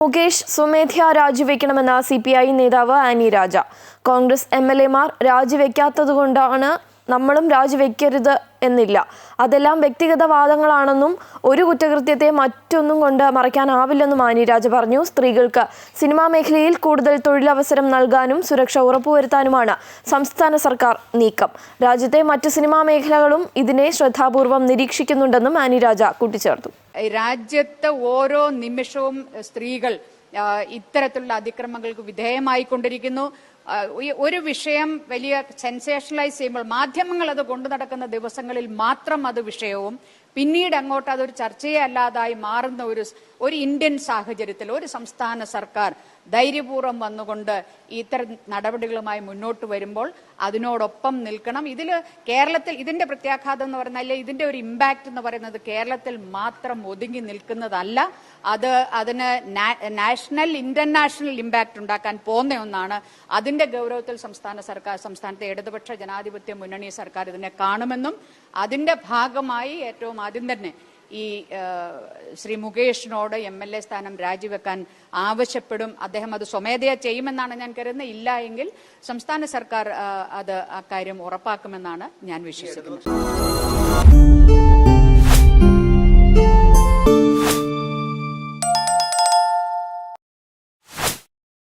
മുകേഷ് സ്വമേധ്യ രാജിവെക്കണമെന്ന C P I നേതാവ് Annie Raja. Congress M L എമാർ രാജിവെക്കാത്തതുകൊണ്ടാണ് നമ്മളും രാജിവെക്കരുത് എന്നില്ല. അതെല്ലാം വ്യക്തിഗത വാദങ്ങളാണെന്നും ഒരു കുറ്റകൃത്യത്തെ മറ്റൊന്നും കൊണ്ട് മറയ്ക്കാനാവില്ലെന്നും ആനി രാജ പറഞ്ഞു. സ്ത്രീകൾക്ക് സിനിമാ മേഖലയിൽ കൂടുതൽ തൊഴിലവസരം നൽകാനും സുരക്ഷ ഉറപ്പുവരുത്താനുമാണ് സംസ്ഥാന സർക്കാർ നീക്കം. രാജ്യത്തെ മറ്റ് സിനിമാ മേഖലകളും ഇതിനെ ശ്രദ്ധാപൂർവം നിരീക്ഷിക്കുന്നുണ്ടെന്നും ആനി രാജ കൂട്ടിച്ചേർത്തു. രാജ്യത്തെ ഓരോ നിമിഷവും സ്ത്രീകൾ ഇത്തരത്തിലുള്ള അതിക്രമങ്ങൾക്ക് വിധേയമായിക്കൊണ്ടിരിക്കുന്നു. ഒരു വിഷയം വലിയ സെൻസേഷണലൈസ് ചെയ്യുമ്പോൾ മാധ്യമങ്ങൾ അത് കൊണ്ടു നടക്കുന്ന ദിവസങ്ങളിൽ മാത്രം അത് വിഷയവും പിന്നീട് അങ്ങോട്ട് അതൊരു ചർച്ചയല്ലാതായി മാറുന്ന ഒരു ഒരു ഇന്ത്യൻ സാഹചര്യത്തിൽ ഒരു സംസ്ഥാന സർക്കാർ ധൈര്യപൂർവം വന്നുകൊണ്ട് ഇത്തരം നടപടികളുമായി മുന്നോട്ട് വരുമ്പോൾ അതിനോടൊപ്പം നിൽക്കണം. ഇതിൽ കേരളത്തിൽ ഇതിന്റെ പ്രത്യാഘാതം എന്ന് പറഞ്ഞാൽ അല്ലെ ഇതിന്റെ ഒരു ഇമ്പാക്ട് എന്ന് പറയുന്നത് കേരളത്തിൽ മാത്രം ഒതുങ്ങി നിൽക്കുന്നതല്ല. അത് അതിന് നാഷണൽ ഇന്റർനാഷണൽ ഇമ്പാക്ട് ഉണ്ടാക്കാൻ പോകുന്ന ഒന്നാണ്. അതിന്റെ ഗൗരവത്തിൽ സംസ്ഥാന സർക്കാർ സംസ്ഥാനത്തെ ഇടതുപക്ഷ ജനാധിപത്യ മുന്നണി സർക്കാർ ഇതിനെ കാണുമെന്നും അതിന്റെ ഭാഗമായി ഏറ്റവും ആദ്യം തന്നെ ഈ ശ്രീ മുകേഷിനോട് എം എൽ എ സ്ഥാനം രാജിവെക്കാൻ ആവശ്യപ്പെടും. അദ്ദേഹം അത് സ്വമേധയാ ചെയ്യുമെന്നാണ് ഞാൻ കരുതുന്നത്. ഇല്ല എങ്കിൽ സംസ്ഥാന സർക്കാർ അത് അക്കാര്യം ഉറപ്പാക്കുമെന്നാണ് ഞാൻ വിശ്വസിക്കുന്നത്.